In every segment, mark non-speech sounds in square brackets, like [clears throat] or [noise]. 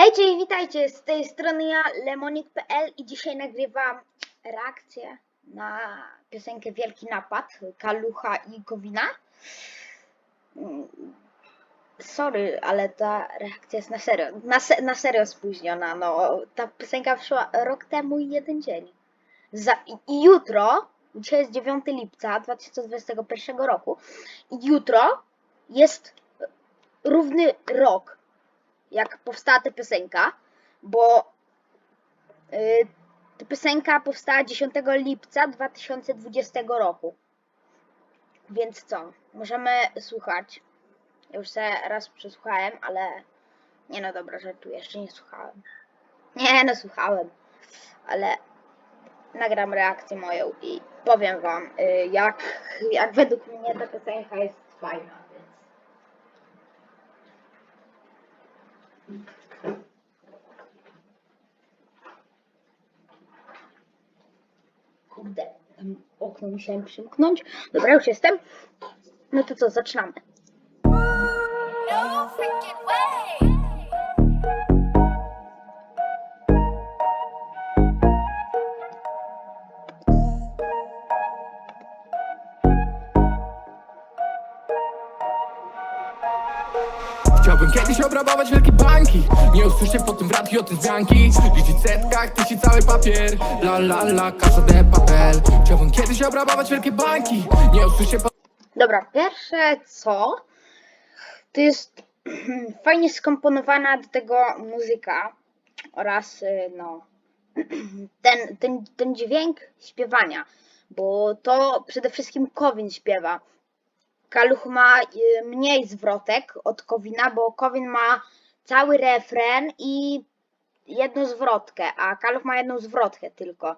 Hej, cześć, witajcie, z tej strony ja, lemonik.pl i dzisiaj nagrywam reakcję na piosenkę Wielki Napad, Kalucha i Kowina. Mm, Sorry, ale ta reakcja jest na serio, na, se, na serio spóźniona, no. Ta piosenka wyszła rok temu i jeden dzień. Za, i, I jutro, dzisiaj jest 9 lipca 2021 roku, i jutro jest równy rok jak powstała ta piosenka, bo yy, ta piosenka powstała 10 lipca 2020 roku. Więc co? Możemy słuchać. Ja już se raz przesłuchałem, ale nie no dobra, żartuję, jeszcze nie słuchałem. Nie no, słuchałem, ale nagram reakcję moją i powiem wam, yy, jak, jak według mnie ta piosenka jest fajna, Kurde, okno musiałem przymknąć. Dobra, już jestem. No to co, zaczynamy. Chciałbym kiedyś obrabować wielkie bańki Nie usłyszę po tym radio te zmianki setkach, cały papier. La la la, casa de papel. Chciałbym kiedyś obrabować wielkie bańki Nie usłyszę po Dobra, pierwsze co, to jest [clears throat] fajnie skomponowana do tego muzyka oraz y, no [clears throat] ten, ten, ten dźwięk śpiewania, bo to przede wszystkim Kowin śpiewa. Kaluch ma y, mniej zwrotek od Kowina, bo Kowin ma cały refren i jedną zwrotkę, a Kaluch ma jedną zwrotkę tylko.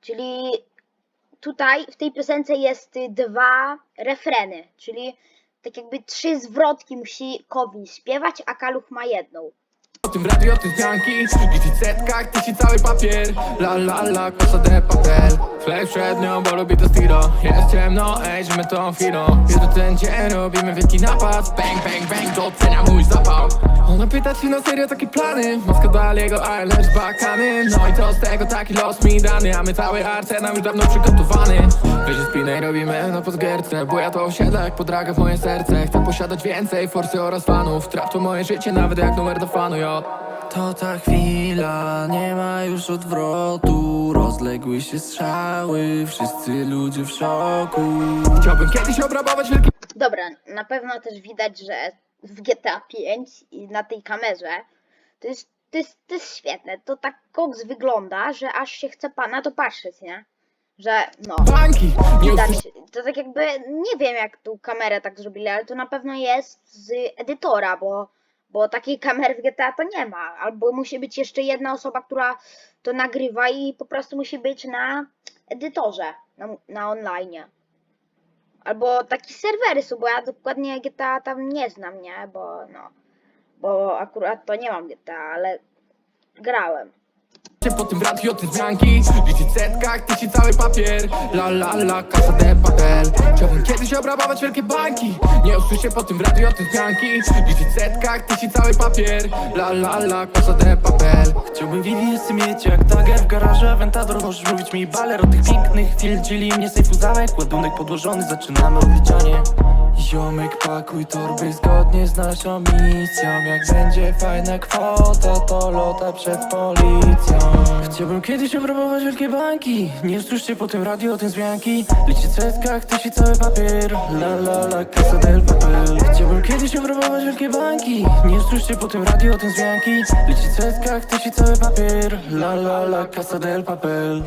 Czyli tutaj w tej piosence jest dwa refreny, czyli tak jakby trzy zwrotki musi Kowin śpiewać, a Kaluch ma jedną. Tym w radio te zmianki w setkach, tysić cały papier. La la la, casa de papel. Flex przed nią, bo lubi to stilo Jest ciemno, ej, tą chwilą Jutro ten dzień robimy wielki napad. Bang, bang, bang, docenia mój zapał. Ona pyta czy na serio takie plany? Maska Daliego, a lecz bakany. No i co z tego, taki los mi dany? A my cały arsenał już dawno przygotowany. Wyjdzie spinę robimy na podgierce Bo ja to osiedla jak podraga w moje serce. Chcę posiadać więcej forsy oraz fanów. Trap to moje życie, nawet jak numer do fanu, jo To ta chwila, nie ma już odwrotu Rozległy się strzały, wszyscy ludzie w szoku Chciałbym kiedyś obrabować wielkie Dobra, na pewno też widać, że w GTA 5 i na tej kamerze to jest, to jest, to jest świetne. To tak koks wygląda, że aż się chce pana to patrzeć, nie? Że no. Widać, to tak jakby, nie wiem jak tu kamerę tak zrobili, ale to na pewno jest z edytora, bo, bo takiej kamery w GTA to nie ma. Albo musi być jeszcze jedna osoba, która to nagrywa i po prostu musi być na edytorze, na, na online. Albo takie serwery są, bo ja dokładnie GTA tam nie znam, nie? Bo no, bo akurat to nie mam GTA, ale grałem. Po tym w radio te zmianki Liczyć setkach, tysić cały papier. La la la, casa de papel. Chciałbym kiedyś obrabować wielkie bańki Nie usłyszę po tym w radio te zmianki Liczyć setkach, tysić cały papier. La la la, casa de papel. Chciałbym VVS mieć jak Tiger w garażu Aventador możesz mówić mi baler. Od tych pięknych chwil Dzieli mnie sejfu załek, ładunek podłożony Zaczynamy odliczanie. Ziomek pakuj torby zgodnie z naszą misją. Jak będzie fajna kwota to lota przed policją Chciałbym kiedyś obrabować wielkie banki. Nie usłyszcie po tym radio o tym zmianki. Liczyć w setkach, tysiąc cały papier. La la la, casa del papel. Chciałbym kiedyś obrabować wielkie banki. Nie usłyszcie po tym radio o tym zmianki. Liczyć w setkach, tysiąc cały papier. La la la, casa del papel.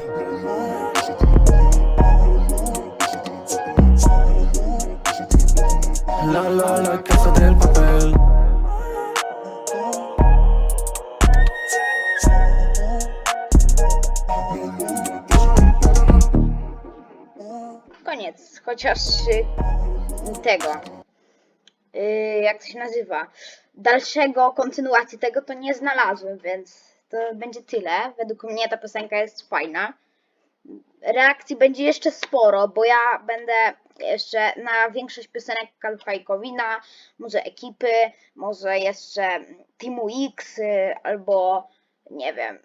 La la la, casa del papel chociaż y, tego. y, jak to się nazywa? Dalszego kontynuacji tego to nie znalazłem, więc to będzie tyle. Według mnie ta piosenka jest fajna. Reakcji będzie jeszcze sporo, bo ja będę jeszcze na większość piosenek Kalucha i Kowina, może ekipy, może jeszcze Teamu X y, albo nie wiem.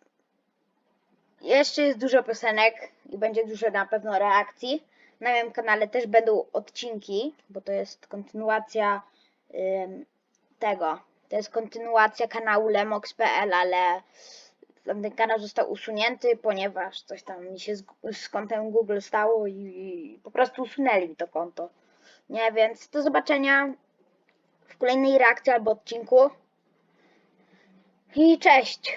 Jeszcze jest dużo piosenek i będzie dużo na pewno reakcji. Na moim kanale też będą odcinki, bo to jest kontynuacja tego. To jest kontynuacja kanału lemox.pl, ale tamten kanał został usunięty, ponieważ coś tam mi się z, z kontem Google stało i, i po prostu usunęli mi to konto. Nie, więc do zobaczenia w kolejnej reakcji albo odcinku. I cześć!